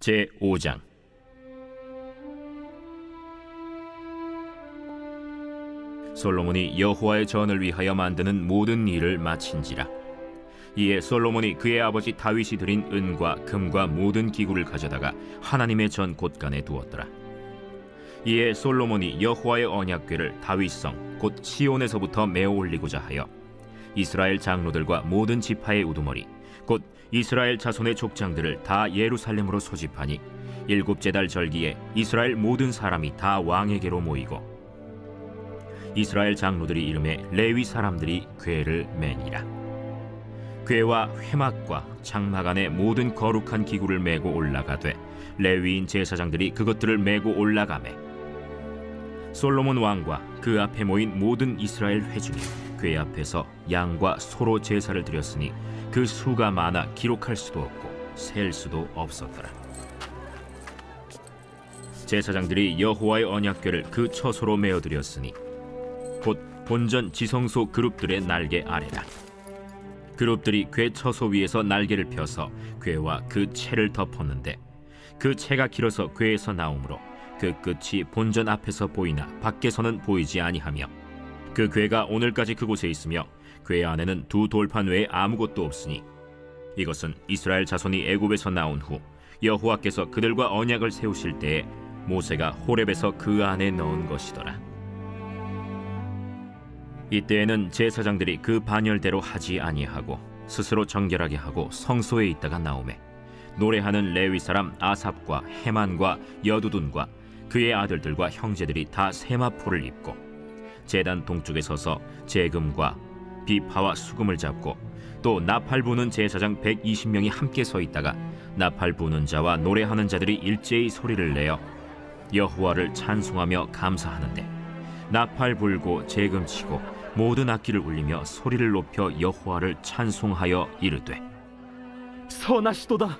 제 5장. 솔로몬이 여호와의 전을 위하여 만드는 모든 일을 마친지라. 이에 솔로몬이 그의 아버지 다윗이 드린 은과 금과 모든 기구를 가져다가 하나님의 전 곳간에 두었더라. 이에 솔로몬이 여호와의 언약궤를 다윗성 곧 시온에서부터 메어 올리고자 하여 이스라엘 장로들과 모든 지파의 우두머리 곧 이스라엘 자손의 족장들을 다 예루살렘으로 소집하니 일곱째 달 절기에 이스라엘 모든 사람이 다 왕에게로 모이고 이스라엘 장로들이 이름에 레위 사람들이 궤를 매니라. 궤와 회막과 장막 안에 모든 거룩한 기구를 메고 올라가되 레위인 제사장들이 그것들을 메고 올라가매 솔로몬 왕과 그 앞에 모인 모든 이스라엘 회중이 궤 앞에서 양과 소로 제사를 드렸으니 그 수가 많아 기록할 수도 없고 셀 수도 없었더라. 제사장들이 여호와의 언약궤를 그 처소로 메어 드렸으니 곧 본전 지성소 그룹들의 날개 아래라. 그룹들이 궤 처소 위에서 날개를 펴서 궤와 그 채를 덮었는데 그 채가 길어서 궤에서 나오므로 그 끝이 본전 앞에서 보이나 밖에서는 보이지 아니하며 그 궤가 오늘까지 그곳에 있으며 궤 안에는 두 돌판 외에 아무것도 없으니 이것은 이스라엘 자손이 애굽에서 나온 후 여호와께서 그들과 언약을 세우실 때에 모세가 호렙에서 그 안에 넣은 것이더라. 이때에는 제사장들이 그 반열대로 하지 아니하고 스스로 정결하게 하고 성소에 있다가 나오매 노래하는 레위 사람 아삽과 헤만과 여두둔과 그의 아들들과 형제들이 다 세마포를 입고 제단 동쪽에 서서 재금과 비파와 수금을 잡고 또 나팔 부는 제사장 120명이 함께 서 있다가 나팔 부는 자와 노래하는 자들이 일제히 소리를 내어 여호와를 찬송하며 감사하는데 나팔 불고 재금 치고 모든 악기를 울리며 소리를 높여 여호와를 찬송하여 이르되 선하시도다.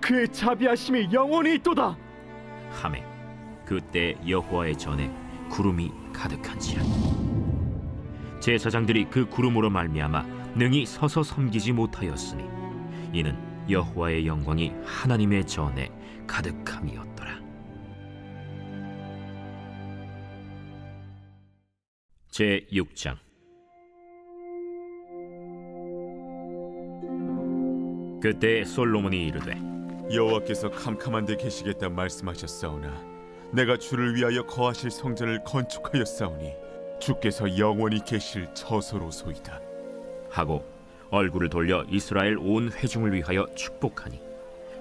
그의 자비하심이 영원히 있도다. 하매 그때 여호와의 전에 구름이 가득한지라. 제사장들이 그 구름으로 말미암아 능히 서서 섬기지 못하였으니 이는 여호와의 영광이 하나님의 전에 가득함이었더라. 제 6장. 그때 솔로몬이 이르되 여호와께서 캄캄한 데 계시겠다 말씀하셨사오나 내가 주를 위하여 거하실 성전을 건축하였사오니 주께서 영원히 계실 처소로소이다. 하고 얼굴을 돌려 이스라엘 온 회중을 위하여 축복하니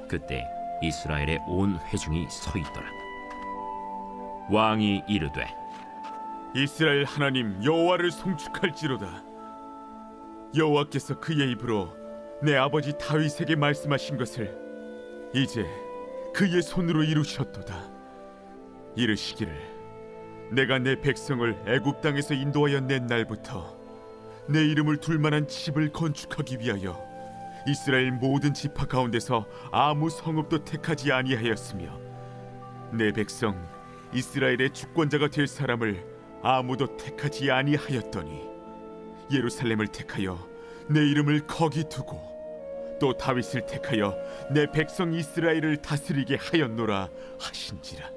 그때 이스라엘의 온 회중이 서 있더라. 왕이 이르되 이스라엘 하나님 여호와를 송축할지로다. 여호와께서 그의 입으로 내 아버지 다윗에게 말씀하신 것을 이제 그의 손으로 이루셨도다 이르시기를 내가 내 백성을 애굽 땅에서 인도하여 낸 날부터 내 이름을 둘 만한 집을 건축하기 위하여 이스라엘 모든 지파 가운데서 아무 성읍도 택하지 아니하였으며 내 백성 이스라엘의 주권자가 될 사람을 아무도 택하지 아니하였더니 예루살렘을 택하여 내 이름을 거기 두고 또 다윗을 택하여 내 백성 이스라엘을 다스리게 하였노라 하신지라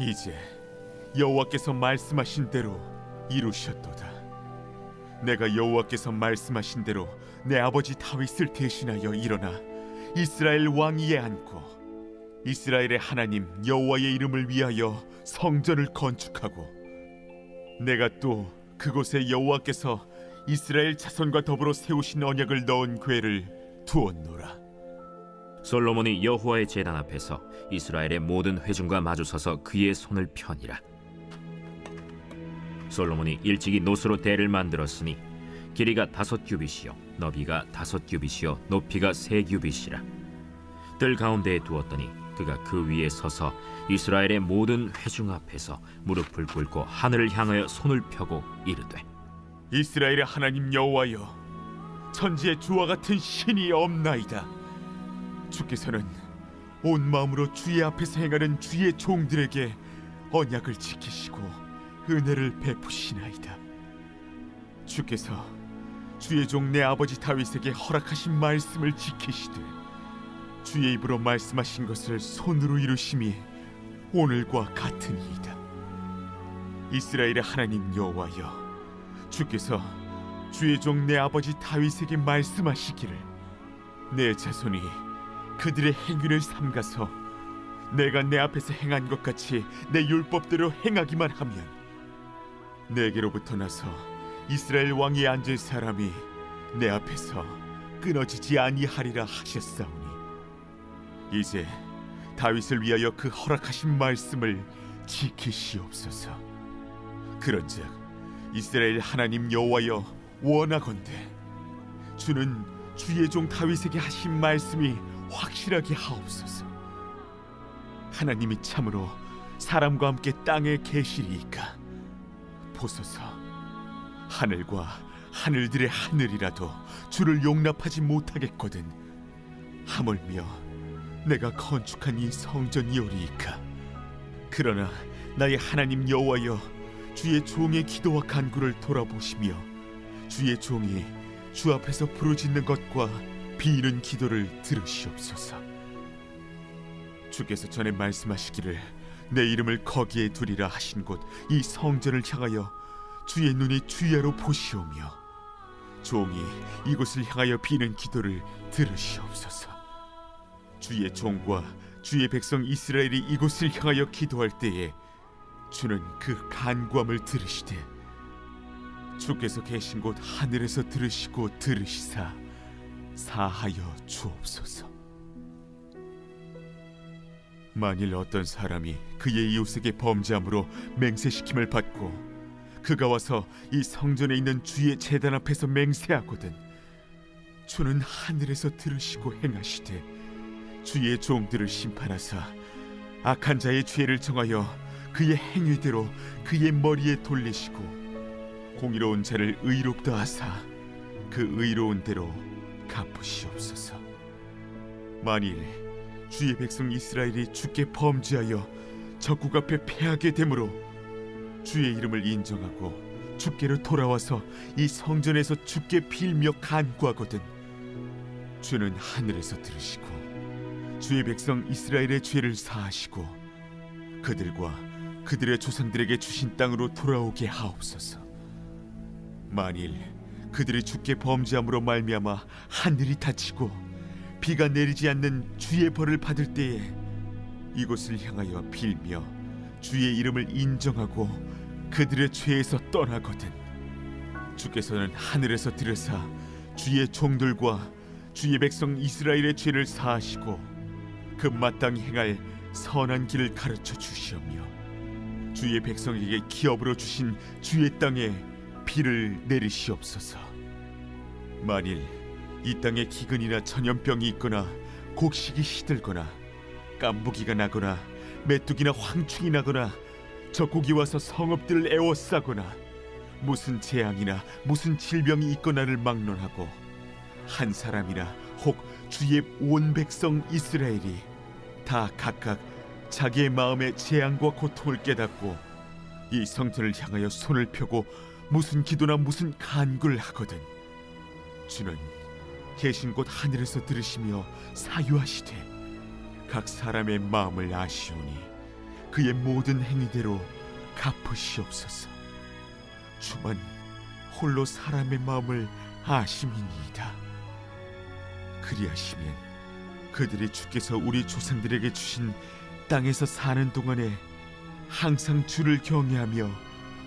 이제 여호와께서 말씀하신 대로 이루셨도다. 내가 여호와께서 말씀하신 대로 내 아버지 다윗을 대신하여 일어나 이스라엘 왕위에 앉고 이스라엘의 하나님 여호와의 이름을 위하여 성전을 건축하고 내가 또 그곳에 여호와께서 이스라엘 자손과 더불어 세우신 언약을 넣은 궤를 두었노라 솔로몬이 여호와의 제단 앞에서 이스라엘의 모든 회중과 마주서서 그의 손을 펴니라. 솔로몬이 일찍이 노스로 대를 만들었으니 길이가 다섯 규빗이요 너비가 다섯 규빗이요 높이가 세 규빗이라. 뜰 가운데에 두었더니 그가 그 위에 서서 이스라엘의 모든 회중 앞에서 무릎을 꿇고 하늘을 향하여 손을 펴고 이르되 이스라엘의 하나님 여호와여 천지에 주와 같은 신이 없나이다 주께서는 온 마음으로 주의 앞에서 행하는 주의 종들에게 언약을 지키시고 은혜를 베푸시나이다. 주께서 주의 종 내 아버지 다윗에게 허락하신 말씀을 지키시되 주의 입으로 말씀하신 것을 손으로 이루심이 오늘과 같으니이다. 이스라엘의 하나님 여호와여 주께서 주의 종 내 아버지 다윗에게 말씀하시기를 내 자손이 그들의 행위를 삼가서 내가 내 앞에서 행한 것 같이 내 율법대로 행하기만 하면 내게로부터 나서 이스라엘 왕위에 앉을 사람이 내 앞에서 끊어지지 아니하리라 하셨사오니 이제 다윗을 위하여 그 허락하신 말씀을 지키시옵소서. 그런즉 이스라엘 하나님 여호와여 원하건대 주는 주의 종 다윗에게 하신 말씀이 확실하게 하옵소서. 하나님이 참으로 사람과 함께 땅에 계시리이까? 보소서. 하늘과 하늘들의 하늘이라도 주를 용납하지 못하겠거든 하물며 내가 건축한 이 성전이오리이까? 그러나 나의 하나님 여호와여 주의 종의 기도와 간구를 돌아보시며 주의 종이 주 앞에서 부르짖는 것과 비는 기도를 들으시옵소서. 주께서 전에 말씀하시기를 내 이름을 거기에 두리라 하신 곳 이 성전을 향하여 주의 눈이 주야로 보시오며 종이 이곳을 향하여 비는 기도를 들으시옵소서. 주의 종과 주의 백성 이스라엘이 이곳을 향하여 기도할 때에 주는 그 간구함을 들으시되 주께서 계신 곳 하늘에서 들으시고 들으시사 사하여 주옵소서. 만일 어떤 사람이 그의 이웃에게 범죄함으로 맹세시킴을 받고 그가 와서 이 성전에 있는 주의 제단 앞에서 맹세하거든 주는 하늘에서 들으시고 행하시되 주의 종들을 심판하사 악한 자의 죄를 정하여 그의 행위대로 그의 머리에 돌리시고 공의로운 자를 의롭다 하사 그 의로운 대로 갚으시옵소서. 만일 주의 백성 이스라엘이 주께 범죄하여 적국 앞에 패하게 되므로 주의 이름을 인정하고 주께로 돌아와서 이 성전에서 주께 빌며 간구하거든 주는 하늘에서 들으시고 주의 백성 이스라엘의 죄를 사하시고 그들과 그들의 조상들에게 주신 땅으로 돌아오게 하옵소서. 만일 그들이 주께 범죄함으로 말미암아 하늘이 닫히고 비가 내리지 않는 주의 벌을 받을 때에 이곳을 향하여 빌며 주의 이름을 인정하고 그들의 죄에서 떠나거든. 주께서는 하늘에서 들으사 주의 종들과 주의 백성 이스라엘의 죄를 사하시고 그 마땅히 행할 선한 길을 가르쳐 주시오며 주의 백성에게 기업으로 주신 주의 땅에 비를 내리시옵소서. 만일 이 땅에 기근이나 전염병이 있거나 곡식이 시들거나 깐부기가 나거나 메뚜기나 황충이 나거나 적국이 와서 성읍들을 에워싸거나 무슨 재앙이나 무슨 질병이 있거나를 막론하고 한 사람이나 혹 주의 온 백성 이스라엘이 다 각각 자기의 마음의 재앙과 고통을 깨닫고 이 성전을 향하여 손을 펴고 무슨 기도나 무슨 간구를 하거든. 주는 계신 곳 하늘에서 들으시며 사유하시되 각 사람의 마음을 아시오니 그의 모든 행위대로 갚으시옵소서. 주만 홀로 사람의 마음을 아심이니이다. 그리하시면 그들이 주께서 우리 조상들에게 주신 땅에서 사는 동안에 항상 주를 경외하며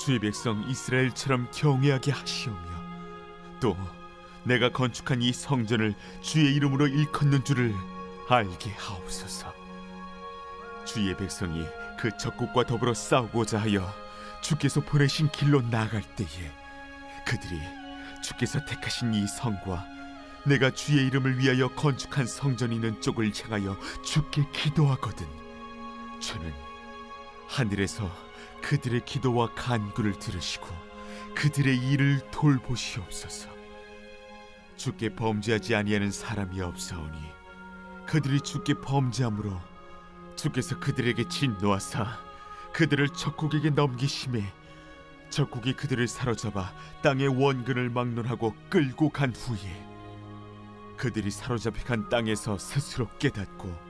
주의 백성 이스라엘처럼 경외하게 하시오며 또 내가 건축한 이 성전을 주의 이름으로 일컫는 줄을 알게 하옵소서. 주의 백성이 그 적국과 더불어 싸우고자 하여 주께서 보내신 길로 나갈 때에 그들이 주께서 택하신 이 성과 내가 주의 이름을 위하여 건축한 성전이 있는 쪽을 향하여 주께 기도하거든 주는 하늘에서 그들의 기도와 간구를 들으시고 그들의 일을 돌보시옵소서. 주께 범죄하지 아니하는 사람이 없사오니 그들이 주께 범죄함으로 주께서 그들에게 진노하사 그들을 적국에게 넘기심에 적국이 그들을 사로잡아 땅의 원근을 막론하고 끌고 간 후에 그들이 사로잡혀 간 땅에서 스스로 깨닫고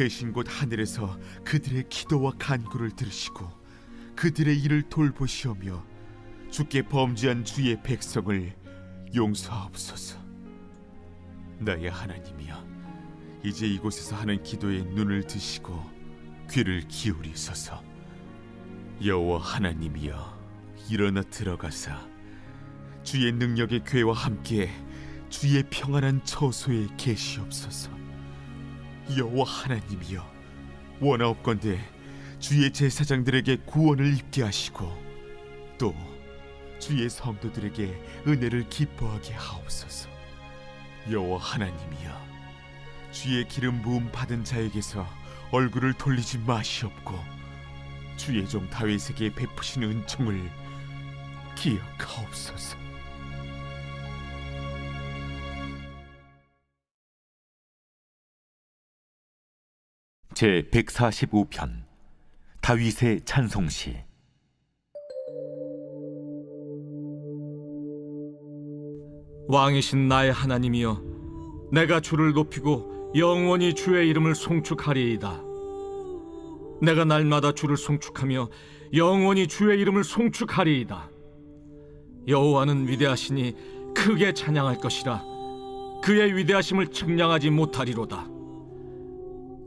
계신 곳 하늘에서 그들의 기도와 간구를 들으시고 그들의 일을 돌보시오며 주께 범죄한 주의 백성을 용서하옵소서. 나의 하나님이여 이제 이곳에서 하는 기도에 눈을 드시고 귀를 기울이소서. 여호와 하나님이여 일어나 들어가사. 주의 능력의 괴와 함께 주의 평안한 처소에 계시옵소서 여호와 하나님이여 원하옵건대 주의 제사장들에게 구원을 입게 하시고 또 주의 성도들에게 은혜를 기뻐하게 하옵소서 여호와 하나님이여 주의 기름 부음 받은 자에게서 얼굴을 돌리지 마시옵고 주의 종 다윗에게 베푸신 은총을 기억하옵소서. 제 145편 다윗의 찬송시. 왕이신 나의 하나님이여 내가 주를 높이고 영원히 주의 이름을 송축하리이다. 내가 날마다 주를 송축하며 영원히 주의 이름을 송축하리이다. 여호와는 위대하시니 크게 찬양할 것이라. 그의 위대하심을 측량하지 못하리로다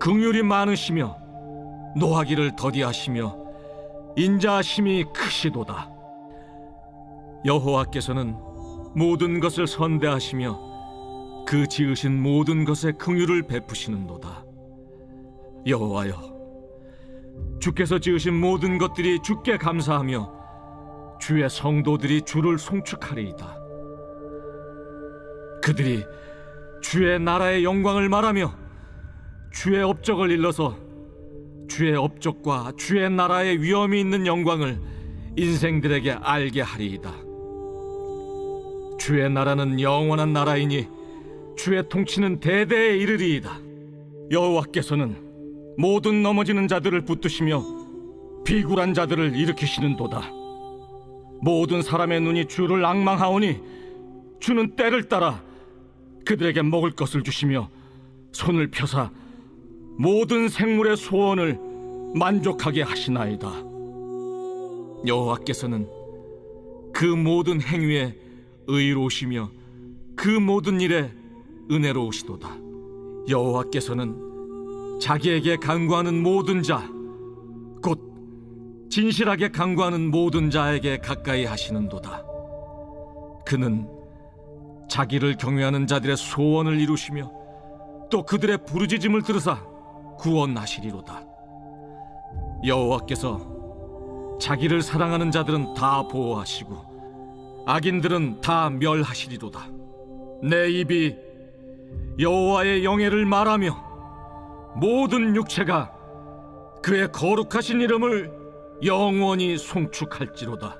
긍휼이 많으시며 노하기를 더디하시며 인자하심이 크시도다. 여호와께서는 모든 것을 선대하시며 그 지으신 모든 것에 긍휼을 베푸시는도다. 여호와여, 주께서 지으신 모든 것들이 주께 감사하며 주의 성도들이 주를 송축하리이다. 그들이 주의 나라의 영광을 말하며 주의 업적을 일러서 주의 업적과 주의 나라의 위엄이 있는 영광을 인생들에게 알게 하리이다. 주의 나라는 영원한 나라이니 주의 통치는 대대에 이르리이다. 여호와께서는 모든 넘어지는 자들을 붙드시며 비굴한 자들을 일으키시는도다. 모든 사람의 눈이 주를 악망하오니 주는 때를 따라 그들에게 먹을 것을 주시며 손을 펴사 모든 생물의 소원을 만족하게 하시나이다. 여호와께서는 그 모든 행위에 의로우시며 그 모든 일에 은혜로우시도다. 여호와께서는 자기에게 간구하는 모든 자, 곧 진실하게 간구하는 모든 자에게 가까이 하시는도다. 그는 자기를 경외하는 자들의 소원을 이루시며 또 그들의 부르짖음을 들으사 구원하시리로다. 여호와께서 자기를 사랑하는 자들은 다 보호하시고 악인들은 다 멸하시리로다. 내 입이 여호와의 영예를 말하며 모든 육체가 그의 거룩하신 이름을 영원히 송축할지로다.